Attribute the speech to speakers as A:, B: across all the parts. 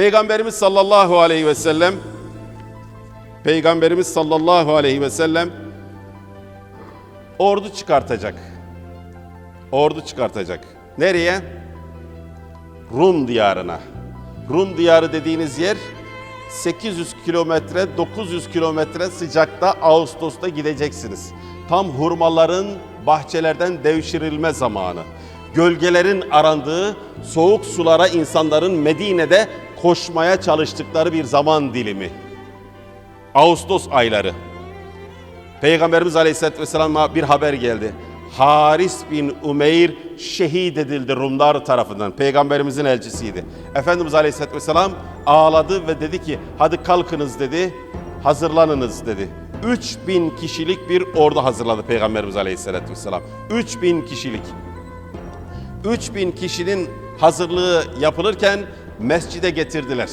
A: Peygamberimiz sallallahu aleyhi ve sellem Peygamberimiz sallallahu aleyhi ve sellem ordu çıkartacak. Ordu çıkartacak. Nereye? Rum diyarına. Rum diyarı dediğiniz yer 800 kilometre, 900 kilometre sıcakta Ağustos'ta gideceksiniz. Tam hurmaların bahçelerden devşirilme zamanı. Gölgelerin arandığı soğuk sulara insanların Medine'de koşmaya çalıştıkları bir zaman dilimi. Ağustos ayları. Peygamberimiz Aleyhisselatü Vesselam'a bir haber geldi. Haris bin Umeyr şehit edildi Rumlar tarafından. Peygamberimizin elçisiydi. Efendimiz Aleyhisselatü Vesselam ağladı ve dedi ki hadi kalkınız dedi, hazırlanınız dedi. 3000 kişilik bir ordu hazırladı Peygamberimiz Aleyhisselatü Vesselam. 3000 kişilik. 3000 kişinin hazırlığı yapılırken mescide getirdiler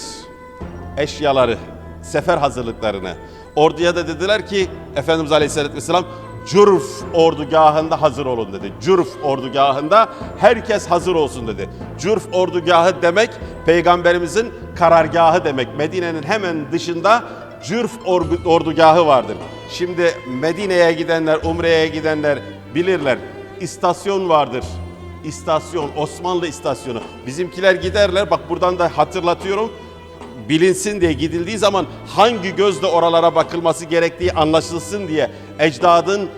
A: eşyaları, sefer hazırlıklarını. Orduya da dediler ki Efendimiz Aleyhisselatü Vesselam Cürf ordugahında hazır olun dedi. Cürf ordugahında herkes hazır olsun dedi. Cürf ordugahı demek peygamberimizin karargahı demek. Medine'nin hemen dışında Cürf ordugahı vardır. Şimdi Medine'ye gidenler, Umre'ye gidenler bilirler. İstasyon vardır istasyon, Osmanlı istasyonu. Bizimkiler giderler, bak buradan da hatırlatıyorum. Bilinsin diye gidildiği zaman hangi gözle oralara bakılması gerektiği anlaşılsın diye ecdadın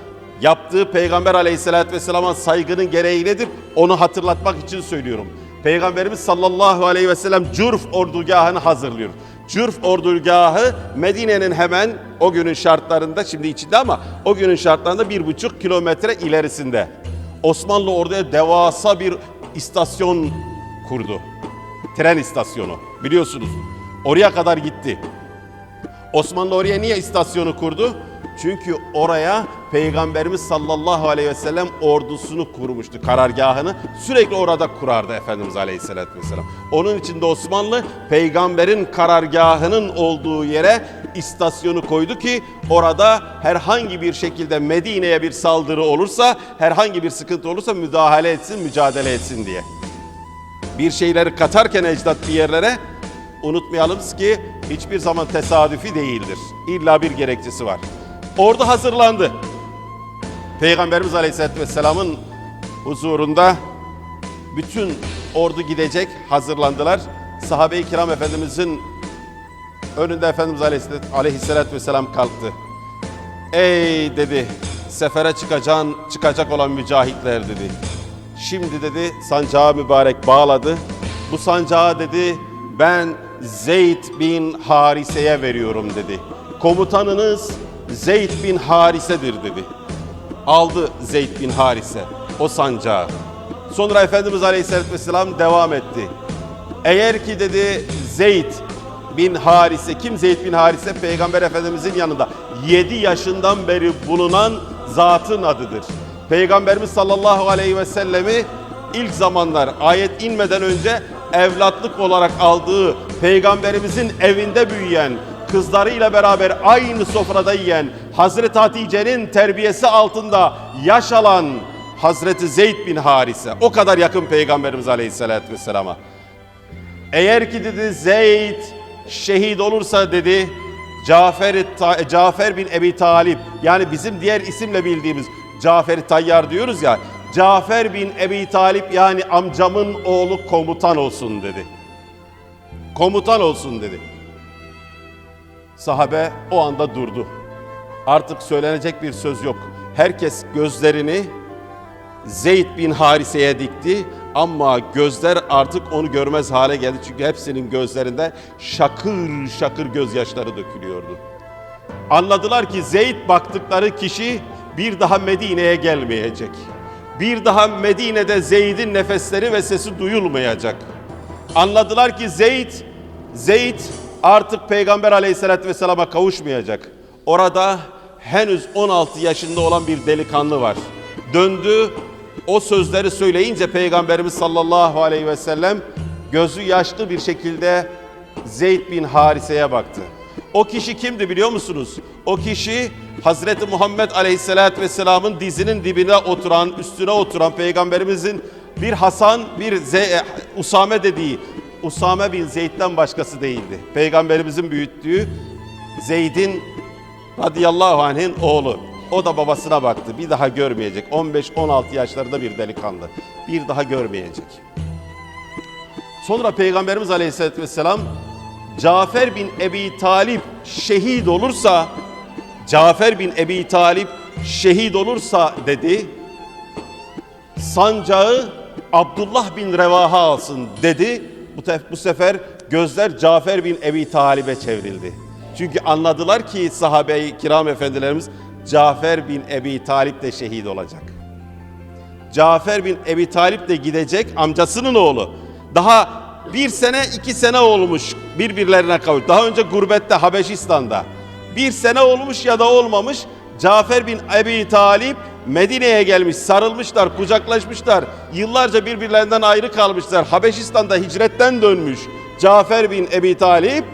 A: yaptığı Peygamber aleyhissalatü vesselama saygının gereği nedir? Onu hatırlatmak için söylüyorum. Peygamberimiz sallallahu aleyhi ve sellem Cürf ordugahını hazırlıyor. Cürf ordugahı Medine'nin hemen o günün şartlarında şimdi içinde ama o günün şartlarında bir buçuk kilometre ilerisinde. Osmanlı orada devasa bir istasyon kurdu. Tren istasyonu biliyorsunuz. Oraya kadar gitti. Osmanlı oraya niye istasyonu kurdu? Çünkü oraya Peygamberimiz sallallahu aleyhi ve sellem ordusunu kurmuştu, karargahını. Sürekli orada kurardı Efendimiz aleyhissalatü vesselam. Onun için de Osmanlı peygamberin karargahının olduğu yere istasyonu koydu ki orada herhangi bir şekilde Medine'ye bir saldırı olursa, herhangi bir sıkıntı olursa müdahale etsin, mücadele etsin diye. Bir şeyleri katarken ecdat bir yerlere unutmayalım ki hiçbir zaman tesadüfi değildir. İlla bir gerekçesi var. Ordu hazırlandı. Peygamberimiz Aleyhisselatü Vesselam'ın huzurunda bütün ordu gidecek hazırlandılar. Sahabe-i kiram Efendimizin önünde Efendimiz Aleyhisselatü, Vesselam kalktı. Ey dedi sefere çıkacağın, çıkacak olan mücahitler dedi. Şimdi dedi sancağı mübarek bağladı. Bu sancağı dedi ben Zeyd bin Harise'ye veriyorum dedi. Komutanınız Zeyd bin Harise'dir dedi. Aldı Zeyd bin Harise o sancağı. Sonra Efendimiz Aleyhisselatü Vesselam devam etti. Eğer ki dedi Zeyd bin Harise, kim Zeyd bin Harise? Peygamber Efendimizin yanında 7 yaşından beri bulunan zatın adıdır. Peygamberimiz sallallahu aleyhi ve sellemi ilk zamanlar ayet inmeden önce evlatlık olarak aldığı peygamberimizin evinde büyüyen kızlarıyla beraber aynı sofrada yiyen Hazreti Hatice'nin terbiyesi altında yaş alan Hazreti Zeyd bin Harise o kadar yakın peygamberimiz aleyhissalatü vesselama. Eğer ki dedi Zeyd şehit olursa dedi Cafer, Cafer bin Ebi Talip yani bizim diğer isimle bildiğimiz Cafer Tayyar diyoruz ya Cafer bin Ebi Talip yani amcamın oğlu komutan olsun dedi. Komutan olsun dedi. Sahabe o anda durdu. Artık söylenecek bir söz yok. Herkes gözlerini Zeyd bin Harise'ye dikti ama gözler artık onu görmez hale geldi. Çünkü hepsinin gözlerinde şakır şakır gözyaşları dökülüyordu. Anladılar ki Zeyd baktıkları kişi bir daha Medine'ye gelmeyecek. Bir daha Medine'de Zeyd'in nefesleri ve sesi duyulmayacak. Anladılar ki Zeyd, Zeyd artık Peygamber aleyhissalatü vesselama kavuşmayacak. Orada henüz 16 yaşında olan bir delikanlı var. Döndü o sözleri söyleyince Peygamberimiz sallallahu aleyhi ve sellem gözü yaşlı bir şekilde Zeyd bin Harise'ye baktı. O kişi kimdi biliyor musunuz? O kişi Hazreti Muhammed Aleyhisselatü Vesselam'ın dizinin dibine oturan, üstüne oturan Peygamberimizin bir Hasan, bir Ze Usame dediği Usame bin Zeyd'den başkası değildi. Peygamberimizin büyüttüğü Zeyd'in radıyallahu anh'in oğlu. O da babasına baktı. Bir daha görmeyecek. 15-16 yaşlarında bir delikanlı. Bir daha görmeyecek. Sonra Peygamberimiz Aleyhisselatü Vesselam Cafer bin Ebi Talip şehit olursa Cafer bin Ebi Talip şehit olursa dedi sancağı Abdullah bin Revaha alsın dedi. Bu, bu sefer gözler Cafer bin Ebi Talib'e çevrildi. Çünkü anladılar ki sahabe-i kiram efendilerimiz Cafer bin Ebi Talip de şehit olacak. Cafer bin Ebi Talip de gidecek amcasının oğlu. Daha bir sene iki sene olmuş birbirlerine kavuş. Daha önce gurbette Habeşistan'da. Bir sene olmuş ya da olmamış Cafer bin Ebi Talip Medine'ye gelmiş, sarılmışlar, kucaklaşmışlar. Yıllarca birbirlerinden ayrı kalmışlar. Habeşistan'da hicretten dönmüş. Cafer bin Ebi Talip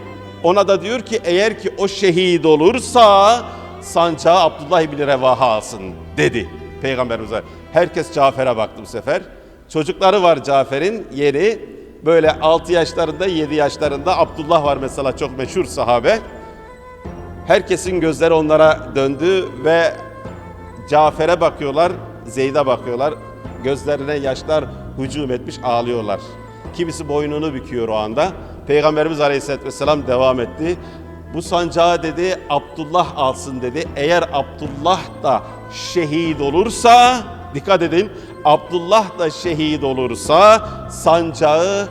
A: ona da diyor ki eğer ki o şehit olursa sancağı Abdullah bin Revaha alsın dedi Peygamberimize. Herkes Cafer'e baktı bu sefer. Çocukları var Cafer'in yeni. Böyle 6 yaşlarında 7 yaşlarında Abdullah var mesela çok meşhur sahabe. Herkesin gözleri onlara döndü ve Cafer'e bakıyorlar, Zeyd'e bakıyorlar. Gözlerine yaşlar hücum etmiş ağlıyorlar. Kimisi boynunu büküyor o anda. Peygamberimiz Aleyhisselatü Vesselam devam etti. Bu sancağı dedi Abdullah alsın dedi. Eğer Abdullah da şehit olursa, dikkat edin, Abdullah da şehit olursa sancağı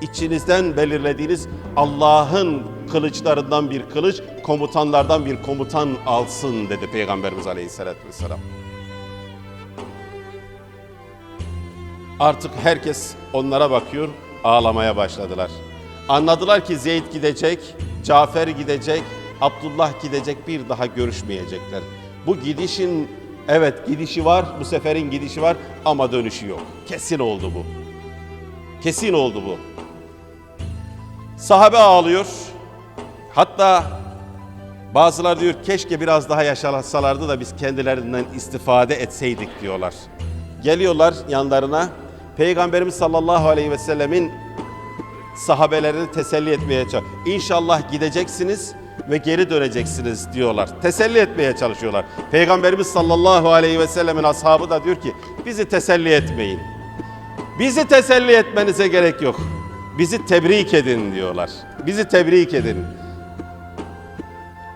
A: içinizden belirlediğiniz Allah'ın kılıçlarından bir kılıç, komutanlardan bir komutan alsın dedi Peygamberimiz Aleyhisselatü Vesselam. Artık herkes onlara bakıyor, ağlamaya başladılar. Anladılar ki Zeyd gidecek, Cafer gidecek, Abdullah gidecek, bir daha görüşmeyecekler. Bu gidişin, evet gidişi var, bu seferin gidişi var ama dönüşü yok. Kesin oldu bu. Kesin oldu bu. Sahabe ağlıyor. Hatta bazılar diyor keşke biraz daha yaşasalardı da biz kendilerinden istifade etseydik diyorlar. Geliyorlar yanlarına. Peygamberimiz sallallahu aleyhi ve sellemin sahabelerini teselli etmeye çalışıyor. İnşallah gideceksiniz ve geri döneceksiniz diyorlar. Teselli etmeye çalışıyorlar. Peygamberimiz sallallahu aleyhi ve sellemin ashabı da diyor ki bizi teselli etmeyin. Bizi teselli etmenize gerek yok. Bizi tebrik edin diyorlar. Bizi tebrik edin.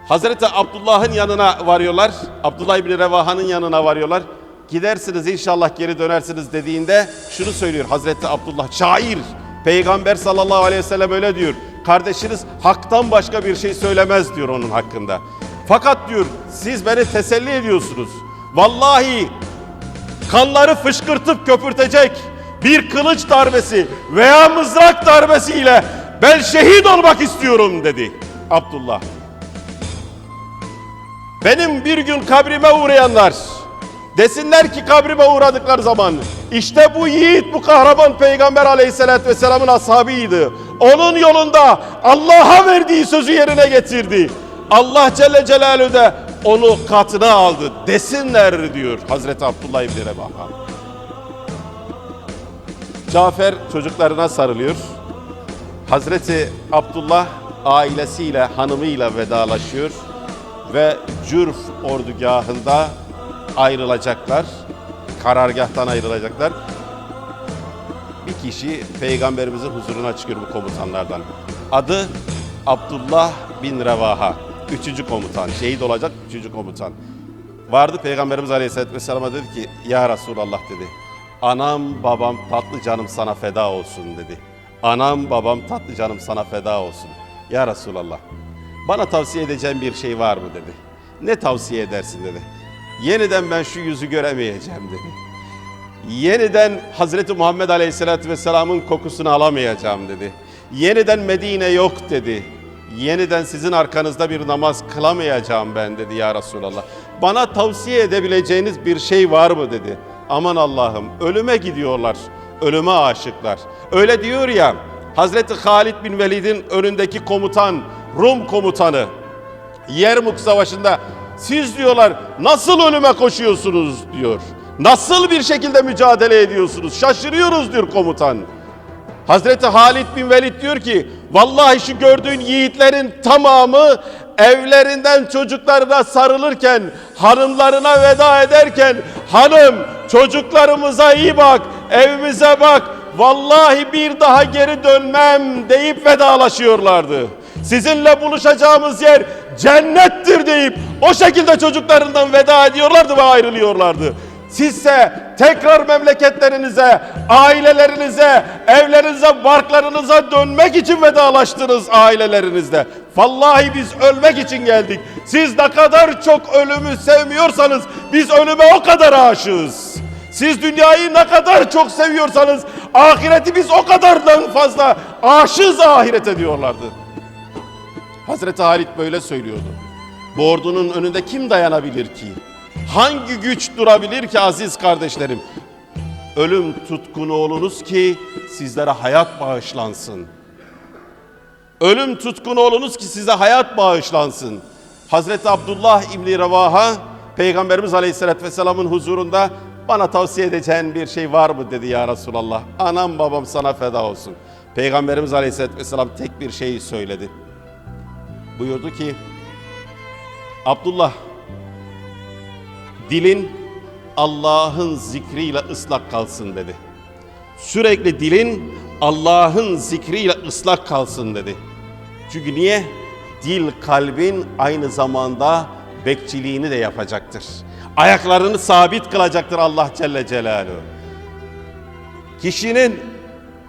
A: Hazreti Abdullah'ın yanına varıyorlar. Abdullah İbni Revaha'nın yanına varıyorlar. Gidersiniz inşallah geri dönersiniz dediğinde şunu söylüyor Hazreti Abdullah. Şair. Peygamber sallallahu aleyhi ve sellem öyle diyor. Kardeşiniz haktan başka bir şey söylemez diyor onun hakkında. Fakat diyor siz beni teselli ediyorsunuz. Vallahi kanları fışkırtıp köpürtecek bir kılıç darbesi veya mızrak darbesiyle ben şehit olmak istiyorum dedi Abdullah. Benim bir gün kabrime uğrayanlar desinler ki kabrime uğradıkları zaman işte bu yiğit bu kahraman peygamber aleyhissalatü vesselamın ashabıydı. Onun yolunda Allah'a verdiği sözü yerine getirdi. Allah Celle Celaluhu de onu katına aldı desinler diyor Hazreti Abdullah İbni Revaha. Cafer çocuklarına sarılıyor. Hazreti Abdullah ailesiyle, hanımıyla vedalaşıyor ve Cürf ordugahında ayrılacaklar. Karargahtan ayrılacaklar. Bir kişi peygamberimizin huzuruna çıkıyor bu komutanlardan. Adı Abdullah bin Revaha. Üçüncü komutan. Şehit olacak üçüncü komutan. Vardı Peygamberimiz Aleyhisselatü Vesselam'a dedi ki Ya Resulallah dedi. Anam babam tatlı canım sana feda olsun dedi. Anam babam tatlı canım sana feda olsun. Ya Resulallah bana tavsiye edeceğin bir şey var mı dedi. Ne tavsiye edersin dedi. Yeniden ben şu yüzü göremeyeceğim dedi. Yeniden Hazreti Muhammed Aleyhisselatü Vesselam'ın kokusunu alamayacağım dedi. Yeniden Medine yok dedi. Yeniden sizin arkanızda bir namaz kılamayacağım ben dedi ya Resulallah. Bana tavsiye edebileceğiniz bir şey var mı dedi. Aman Allah'ım ölüme gidiyorlar. Ölüme aşıklar. Öyle diyor ya Hazreti Halid bin Velid'in önündeki komutan, Rum komutanı. Yermuk Savaşı'nda siz diyorlar nasıl ölüme koşuyorsunuz diyor. Nasıl bir şekilde mücadele ediyorsunuz? Şaşırıyoruz diyor komutan. Hazreti Halid bin Velid diyor ki vallahi şu gördüğün yiğitlerin tamamı evlerinden çocuklarına sarılırken hanımlarına veda ederken hanım çocuklarımıza iyi bak evimize bak vallahi bir daha geri dönmem deyip vedalaşıyorlardı. Sizinle buluşacağımız yer cennettir deyip o şekilde çocuklarından veda ediyorlardı ve ayrılıyorlardı. Sizse tekrar memleketlerinize, ailelerinize, evlerinize, barklarınıza dönmek için vedalaştınız ailelerinizle. Vallahi biz ölmek için geldik. Siz ne kadar çok ölümü sevmiyorsanız biz ölüme o kadar aşığız. Siz dünyayı ne kadar çok seviyorsanız ahireti biz o kadardan fazla aşığız ahirete diyorlardı. Hazreti Halit böyle söylüyordu. Bu ordunun önünde kim dayanabilir ki? Hangi güç durabilir ki aziz kardeşlerim? Ölüm tutkunu olunuz ki sizlere hayat bağışlansın. Ölüm tutkunu olunuz ki size hayat bağışlansın. Hazreti Abdullah İbni Revaha Peygamberimiz Aleyhisselatü Vesselam'ın huzurunda bana tavsiye edeceğin bir şey var mı dedi ya Resulallah. Anam babam sana feda olsun. Peygamberimiz Aleyhisselatü Vesselam tek bir şeyi söyledi. Buyurdu ki Abdullah dilin Allah'ın zikriyle ıslak kalsın dedi. Sürekli dilin Allah'ın zikriyle ıslak kalsın dedi. Çünkü niye? Dil kalbin aynı zamanda bekçiliğini de yapacaktır. Ayaklarını sabit kılacaktır Allah Celle Celaluhu. Kişinin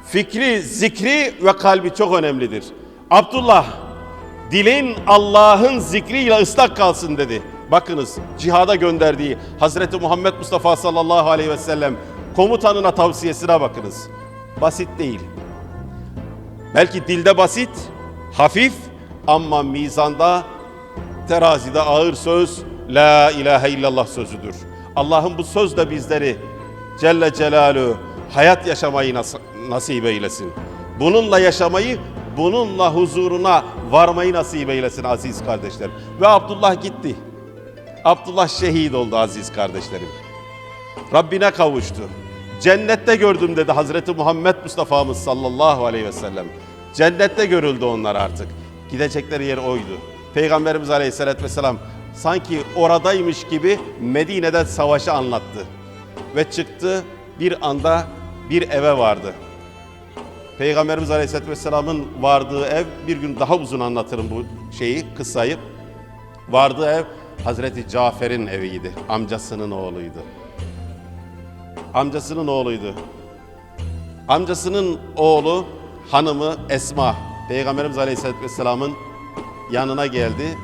A: fikri, zikri ve kalbi çok önemlidir. Abdullah dilin Allah'ın zikriyle ıslak kalsın dedi. Bakınız cihada gönderdiği Hazreti Muhammed Mustafa sallallahu aleyhi ve sellem komutanına tavsiyesine bakınız. Basit değil. Belki dilde basit, hafif ama mizanda, terazide ağır söz La ilahe illallah sözüdür. Allah'ın bu söz de bizleri Celle Celaluhu hayat yaşamayı nas- nasip eylesin. Bununla yaşamayı, bununla huzuruna varmayı nasip eylesin aziz kardeşlerim. Ve Abdullah gitti. Abdullah şehit oldu aziz kardeşlerim. Rabbine kavuştu. Cennette gördüm dedi Hazreti Muhammed Mustafa'mız sallallahu aleyhi ve sellem. Cennette görüldü onlar artık. Gidecekleri yer oydu. Peygamberimiz aleyhissalatü vesselam sanki oradaymış gibi Medine'de savaşı anlattı. Ve çıktı bir anda bir eve vardı. Peygamberimiz aleyhissalatü vesselamın vardığı ev bir gün daha uzun anlatırım bu şeyi, kıssayı. Vardığı ev Hazreti Cafer'in eviydi. Amcasının oğluydu. Amcasının oğluydu. Amcasının oğlu hanımı Esma. Peygamberimiz Aleyhisselatü Vesselam'ın yanına geldi.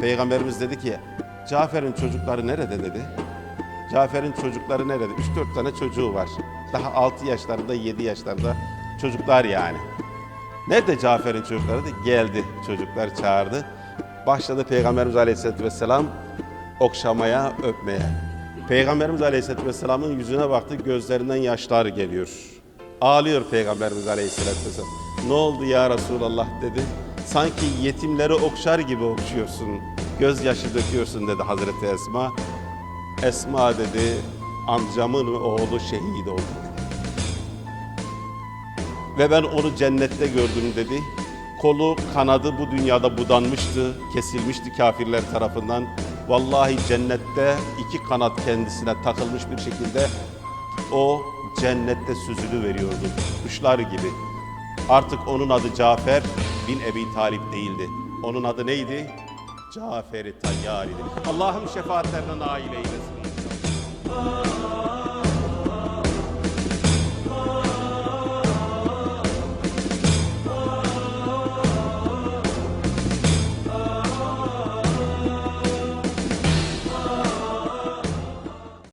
A: Peygamberimiz dedi ki Cafer'in çocukları nerede dedi. Cafer'in çocukları nerede? 3-4 tane çocuğu var. Daha 6 yaşlarında 7 yaşlarında çocuklar yani. Nerede Cafer'in çocukları? Geldi çocuklar çağırdı. Başladı Peygamberimiz Aleyhisselatü Vesselam okşamaya, öpmeye. Peygamberimiz Aleyhisselatü Vesselam'ın yüzüne baktı, gözlerinden yaşlar geliyor. Ağlıyor Peygamberimiz Aleyhisselatü Vesselam. Ne oldu ya Resulallah dedi. Sanki yetimleri okşar gibi okşuyorsun, gözyaşı döküyorsun dedi Hazreti Esma. Esma dedi, amcamın oğlu şehit oldu dedi. Ve ben onu cennette gördüm dedi. Kolu, kanadı bu dünyada budanmıştı, kesilmişti kafirler tarafından. Vallahi cennette iki kanat kendisine takılmış bir şekilde o cennette süzülü veriyordu. Kuşlar gibi. Artık onun adı Cafer bin Ebi Talip değildi. Onun adı neydi? Cafer-i Tayyar idi. Allah'ım şefaatlerine nail eylesin.